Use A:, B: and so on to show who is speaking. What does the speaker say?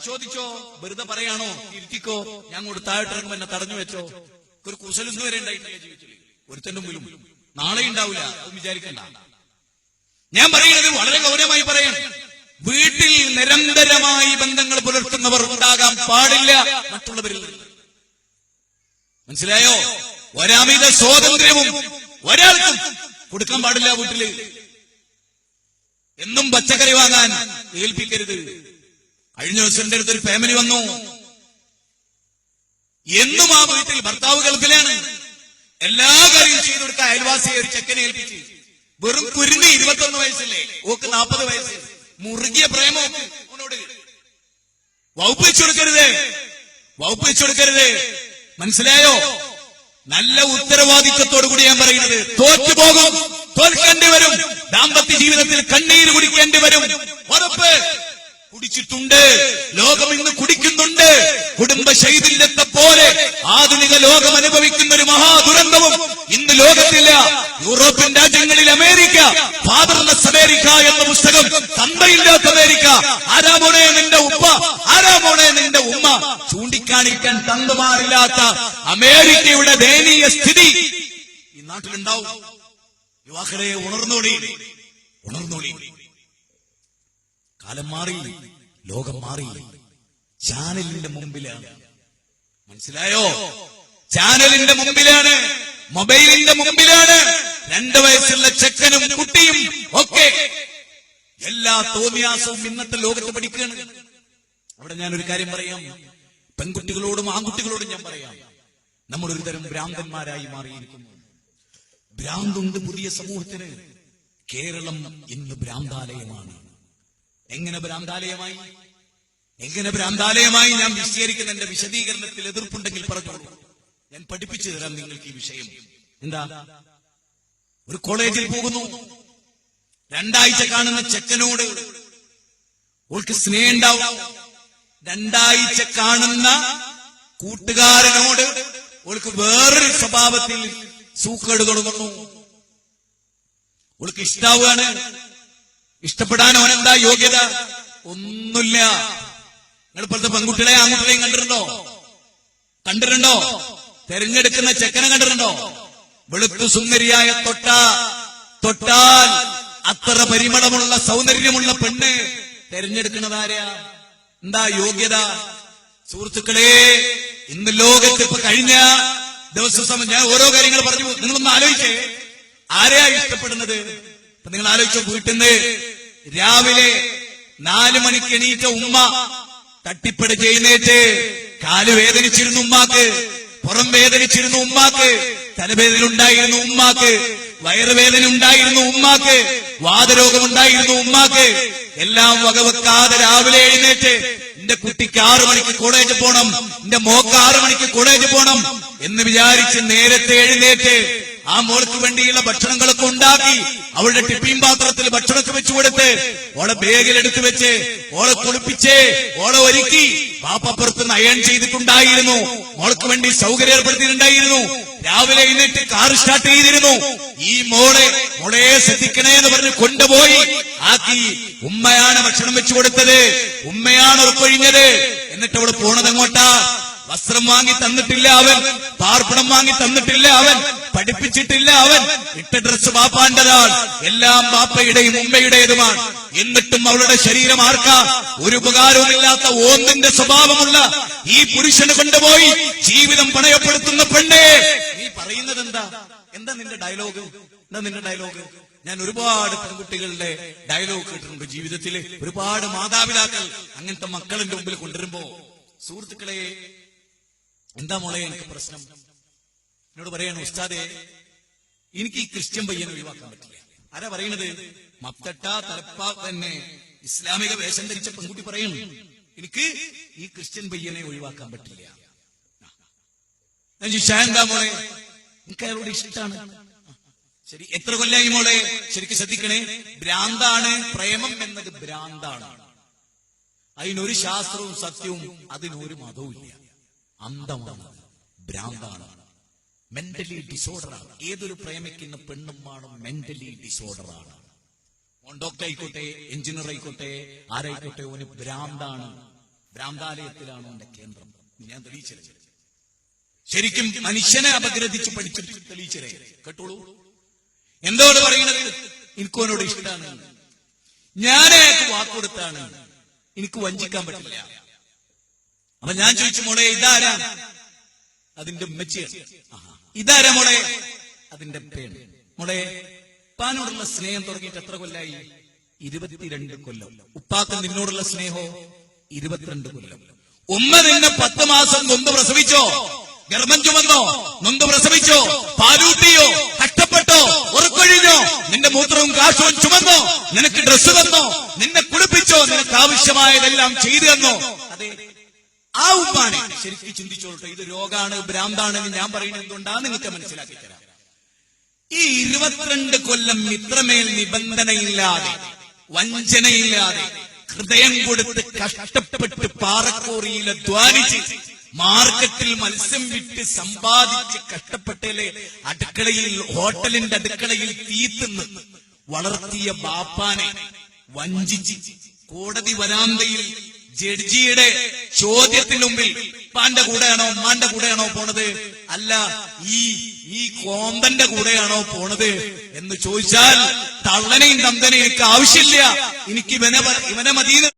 A: പരിശോധിച്ചോ വെറുതെ പറയാണോ? ഇരിക്കോ ഞാൻ അങ്ങോട്ട് താഴോട്ടിറങ്ങുമ്പോ എന്നെ തടഞ്ഞു വെച്ചോ? ഒരു കുശലും ഇതുവരെ ഉണ്ടായിട്ടില്ല ജീവിതത്തിൽ ഒരുത്തന്റെ മുമ്പിലും. നാളെ ഉണ്ടാവില്ല അതും വിചാരിക്കണ്ട. ഞാൻ പറയുന്നത് വളരെ ഗൗരവമായി പറയണം. വീട്ടിൽ നിരന്തരമായി ബന്ധങ്ങൾ പുലർത്തുന്നവർ ഉണ്ടാകാൻ പാടില്ല മറ്റുള്ളവരിൽ മനസ്സിലായോ? ഒരമിത സ്വാതന്ത്ര്യവും ഒരാൾക്കും കൊടുക്കാൻ പാടില്ല വീട്ടിൽ. എന്നും പച്ചക്കറി വാങ്ങാൻ ഏൽപ്പിക്കരുത്. കഴിഞ്ഞ ദിവസം എന്റെ അടുത്തൊരു ഫാമിലി വന്നു. എന്നും ആ വീട്ടിൽ ഭർത്താവ് ഗൾഫിലാണ്. എല്ലാ കാര്യവും ചെയ്തു കൊടുത്ത അയൽവാസിയെ ഒരു ചെക്കനെ ഏൽപ്പിച്ച്. വെറും കുരുന്ന് ഇരുപത്തൊന്ന് വയസ്സല്ലേ? ഓക്ക് നാൽപ്പത് വയസ്സ്. മുറുകിയ പ്രേമം ഓനോട്. വകുപ്പ് വെച്ചു കൊടുക്കരുത്. വകുപ്പ് വെച്ചു കൊടുക്കരുത്. മനസ്സിലായോ? നല്ല ഉത്തരവാദിത്വത്തോടു കൂടി ഞാൻ പറയുന്നത് തോറ്റു പോകും തോൽക്കേണ്ടി വരും. ദാമ്പത്യ ജീവിതത്തിൽ കണ്ണീര് കുടിക്കേണ്ടി വരും. ഉറപ്പ്. കുടിച്ചിട്ടുണ്ട്. ലോകം ഇന്ന് കുടിക്കുന്നുണ്ട്. കുടുംബ ശൈതില്യത്തെ പോലെ ആധുനിക ലോകം അനുഭവിക്കുന്ന ഒരു മഹാദുരന്തവും ഇന്ന് ലോകത്തില്ല. യൂറോപ്യൻ രാജ്യങ്ങളിൽ അമേരിക്ക ഫാദർലെസ് അമേരിക്ക എന്ന പുസ്തകം തന്തയില്ലാത്ത അമേരിക്ക. ആരാമോണെ നിന്റെ ഉപ്പ? ആരാമോണെ നിന്റെ ഉമ്മ? ചൂണ്ടിക്കാണിക്കാൻ തന്തമാരില്ലാത്ത അമേരിക്കയുടെ ദയനീയ സ്ഥിതി ഈ നാട്ടിലുണ്ടാവും. യുവാക്കളെ ഉണർന്നോളി. ഉണർന്നോളി. കാലം മാറി ലോകം മാറി. ചാനലിന്റെ മുമ്പിലാണ്. മനസ്സിലായോ? ചാനലിന്റെ മുമ്പിലാണ് മൊബൈലിന്റെ മുമ്പിലാണ് രണ്ട് വയസ്സുള്ള ചെക്കനും കുട്ടിയും ഒക്കെ എല്ലാ തോന്നിയാസവും ഇന്നത്തെ ലോകത്ത് പഠിക്കുകയാണ്. അവിടെ ഞാൻ ഒരു കാര്യം പറയാം. പെൺകുട്ടികളോടും ആൺകുട്ടികളോടും ഞാൻ പറയാം. നമ്മൾ ഒരു തരം ഭ്രാന്തന്മാരായി മാറിയിരിക്കുന്നു. ഭ്രാന്തുണ്ട് പുതിയ സമൂഹത്തിന്. കേരളം ഇന്ന് ഭ്രാന്താലയമാണ്. എങ്ങനെ ഭ്രാന്താലയമായി? എങ്ങനെ ഭ്രാന്താലയമായി ഞാൻ വിശദീകരിക്കുന്ന എന്റെ വിശദീകരണത്തിൽ എതിർപ്പുണ്ടെങ്കിൽ പറഞ്ഞോളൂ. ഞാൻ പഠിപ്പിച്ചു തരാം നിങ്ങൾക്ക് ഈ വിഷയം. എന്താ? ഒരു കോളേജിൽ പോകുന്നു. രണ്ടാഴ്ച കാണുന്ന ചെക്കനോട് ഓൾക്ക് സ്നേഹം ഉണ്ടാവും രണ്ടാഴ്ച കാണുന്ന കൂട്ടുകാരനോട് ഓൾക്ക് വേറൊരു സ്വഭാവത്തിൽ സൂക്കേട് തുടങ്ങുന്നു. ഓൾക്ക് ഇഷ്ടാവുകയാണ്. ഇഷ്ടപ്പെടാൻ എന്താ യോഗ്യത? ഒന്നുമില്ല. നിങ്ങൾ ഇപ്പോഴത്തെ പെൺകുട്ടികളെ ആൺകുട്ടികളെയും കണ്ടിട്ടുണ്ടോ? കണ്ടിട്ടുണ്ടോ? തെരഞ്ഞെടുക്കുന്ന ചെക്കനെ കണ്ടിട്ടുണ്ടോ? വെളുത്തു സുന്ദരിയായ തൊട്ട തൊട്ടാൽ അത്ര പരിമളമുള്ള സൗന്ദര്യമുള്ള പെണ്ണ് തെരഞ്ഞെടുക്കുന്നതാരാ എന്താ യോഗ്യത? സുഹൃത്തുക്കളെ ഇന്ന് ലോകത്ത് ഇപ്പൊ കഴിഞ്ഞ ദിവസം ഞാൻ ഓരോ കാര്യങ്ങൾ പറഞ്ഞു. നിങ്ങളൊന്ന് ആലോചിച്ചേ. ആരെയാ ഇഷ്ടപ്പെടുന്നത്? നിങ്ങൾ ആലോചിച്ചോ വീട്ടിൽ നിന്ന് രാവിലെ നാലു മണിക്ക് എണീറ്റ ഉമ്മ തട്ടിപ്പട ചെയ്യുന്നേറ്റ് കാൽ വേദനിച്ചിരുന്നു ഉമ്മാക്ക് പുറം വേദനിച്ചിരുന്നു ഉമ്മാക്ക് തലവേദന ഉണ്ടായിരുന്നു ഉമ്മാക്ക് വയറുവേദന ഉണ്ടായിരുന്നു ഉമ്മാക്ക് വാതരോഗം ഉണ്ടായിരുന്നു ഉമ്മാക്ക് എല്ലാം വകവെക്കാതെ രാവിലെ എഴുന്നേറ്റ് എന്റെ കുട്ടിക്ക് ആറു മണിക്ക് കോളേജ് പോണം എന്റെ മോക്ക് ആറു മണിക്ക് കോളേജ് പോണം എന്ന് വിചാരിച്ച് നേരത്തെ എഴുന്നേറ്റ് ആ മോൾക്ക് വേണ്ടിയുള്ള ഭക്ഷണങ്ങളൊക്കെ ഉണ്ടാക്കി അവളുടെ ടിഫിൻ പാത്രത്തിൽ ഭക്ഷണമൊക്കെ വെച്ചു കൊടുത്ത് ഓളെ ബാഗിൽ എടുത്തു വെച്ച് ഓളെ കുളിപ്പിച്ച് ഓളെ ഒരുക്കി പാപ്പപ്പുറത്ത് നയൺ ചെയ്തിട്ടുണ്ടായിരുന്നു. മോൾക്ക് വേണ്ടി സൗകര്യം ഏർപ്പെടുത്തിയിട്ടുണ്ടായിരുന്നു. രാവിലെ എഴുന്നേറ്റ് കാർ സ്റ്റാർട്ട് ചെയ്തിരുന്നു. ഈ മോളെ മോളെ ശ്രദ്ധിക്കണേ എന്ന് പറഞ്ഞ് കൊണ്ടുപോയി ആക്കി ഉമ്മയാണ് ഭക്ഷണം വെച്ചു കൊടുത്തത്. ഉമ്മയാണ് ഉറപ്പൊഴിഞ്ഞത് എന്നിട്ട് അവൾ പോണത് എങ്ങോട്ടാ? വസ്ത്രം വാങ്ങി തന്നിട്ടില്ല അവൻ. പാർപ്പണം വാങ്ങി തന്നിട്ടില്ല അവൻ. പഠിപ്പിച്ചിട്ടില്ല അവൻ. ഇട്ട ഡ്രസ് ബാപ്പാന്റെതാണ് എല്ലാം ബാപ്പയുടെയും ഉമ്മയുടേതുമാണ്. എന്നിട്ടും അവളുടെ ശരീരം ആർക്കാ? ഒരു ഉപകാരവുമില്ലാത്ത ഓന്തിന്റെ സ്വഭാവമുള്ള ഈ പുരുഷന് കൊണ്ടുപോയി ജീവിതം പണയപ്പെടുത്തുന്ന പെണ്ണേ. നീ പറയുന്നത് എന്താ എന്താ നിന്റെ ഡയലോഗ്? എന്താ നിന്റെ ഡയലോഗ്? ഞാൻ ഒരുപാട് പെൺകുട്ടികളുടെ ഡയലോഗ് കേട്ടിട്ടുണ്ട് ജീവിതത്തിൽ ഒരുപാട് മാതാപിതാക്കൾ അങ്ങനത്തെ മക്കളുടെ മുമ്പിൽ കൊണ്ടുവരുമ്പോ. സുഹൃത്തുക്കളെ എന്താ മോളെ എനിക്ക് പ്രശ്നം? എന്നോട് പറയാണ് ഉസ്താദെ എനിക്ക് ഈ ക്രിസ്ത്യൻ പയ്യനെ ഒഴിവാക്കാൻ പറ്റില്ല. ആരാ പറയണത്? മത്തട്ട തലപ്പ തന്നെ ഇസ്ലാമിക വേഷം ധരിച്ച പെൺകുട്ടി പറയുന്നു എനിക്ക് ഈ ക്രിസ്ത്യൻ പയ്യനെ ഒഴിവാക്കാൻ പറ്റില്ല. ഞാൻ എന്താ മോളെ? എനിക്ക് അയാളോട് ഇഷ്ടമാണ് ശരി എത്ര കൊല്ലായി മോളെ? ശരിക്കും ശ്രദ്ധിക്കണേ ഭ്രാന്താണ് പ്രേമം എന്നത് ഭ്രാന്താണ്. അതിനൊരു ശാസ്ത്രവും സത്യവും അതിനൊരു മതവും ഇല്ല അന്തമാണ് ഭ്രാന്താണ്. മെന്റലി ഡിസോർഡറാണ് ഏതൊരു പ്രേമിക്കുന്ന പെണ്ണുമാണ് മെന്റലി ഡിസോർഡറാണ് ഡോക്ടർ ആയിക്കോട്ടെ എഞ്ചിനീയർ ആയിക്കോട്ടെ ആരായിക്കോട്ടെ ഓന് ഭ്രാന്താണ്. ഭ്രാന്താലയത്തിലാണ് എന്റെ കേന്ദ്രം. ഞാൻ തെളിയിച്ചത്. ശരിക്കും മനുഷ്യനെ അപഗ്രഥിച്ച് പഠിച്ചിട്ട് തെളിയിച്ചരേ കേട്ടോളൂ. എന്തോട് പറയണത് എനിക്കോനോട് ഇഷ്ടമാണ്. ഞാൻ അയാൾക്ക് വാക്കൊടുത്താണ് എനിക്ക് വഞ്ചിക്കാൻ പറ്റില്ല. അപ്പൊ ഞാൻ ചോദിച്ചു മോളെ ഇതാരാ അതിന്റെ ഉമ്മച്ചിയാണ്. ഇതാരാ മോളെ? അതിന്റെ പേണ്. മോളെ ഉപ്പാനോടുള്ള സ്നേഹം തുടങ്ങിയിട്ട് എത്ര കൊല്ലായി? ഇരുപത്തിരണ്ട് കൊല്ലം. ഉപ്പാക്ക് നിന്നോടുള്ള സ്നേഹോ? ഇരുപത്തിരണ്ട് കൊല്ലം. ഉമ്മ നിന്നെ പത്ത് മാസം നൊന്ത് പ്രസവിച്ചോ? ഗർഭം ചുമന്നോ? നൊന്ത് പ്രസവിച്ചോ? പാലൂട്ടിയോ? കഷ്ടപ്പെട്ടോ? ഉറക്കൊഴിഞ്ഞോ? നിന്റെ മൂത്രവും കാശവും ചുമന്നോ? നിനക്ക് ഡ്രസ്സ് തന്നോ? നിന്നെ കുളിപ്പിച്ചോ? നിനക്ക് ആവശ്യമായതെല്ലാം ചെയ്തു തന്നോ? ആ ഉമ്മാനെ ശരിക്കും ചിന്തിച്ചോളട്ടെ ഇത് രോഗാണ് ഭ്രാന്താണെന്ന് ഞാൻ പറയുന്നത് എന്തുകൊണ്ടാണ് നിങ്ങൾക്ക് മനസ്സിലാക്കി തരാം. ഈ ഇരുപത്തിരണ്ട് കൊല്ലം ഇത്രമേൽ നിബന്ധനയില്ലാതെ വഞ്ചനയില്ലാതെ ഹൃദയം കൊടുത്ത് കഷ്ടപ്പെട്ട് പാറക്കോറിയിലെ ദ്വാരിച്ച് മാർക്കറ്റിൽ മത്സ്യം വിറ്റ് സമ്പാദിച്ച് കഷ്ടപ്പെട്ടേലെ അടുക്കളയിൽ ഹോട്ടലിന്റെ അടുക്കളയിൽ തീത്തുന്ന് വളർത്തിയ ബാപ്പാനെ വഞ്ചിച്ച് കോടതി വരാന്തയിൽ ജഡ്ജിയുടെ ചോദ്യത്തിന് മുമ്പിൽ പാന്റെ കൂടെയാണോ ഉമ്മാന്റെ കൂടെയാണോ പോണത്? അല്ല ഈ ഈ കോമ്പന്റെ കൂടെയാണോ പോണത്? എന്ന് ചോദിച്ചാൽ തള്ളനെയും തന്തനെയും എനിക്ക് ആവശ്യമില്ല. എനിക്ക് ഇവനെ ഇവനെ മതിയെന്ന്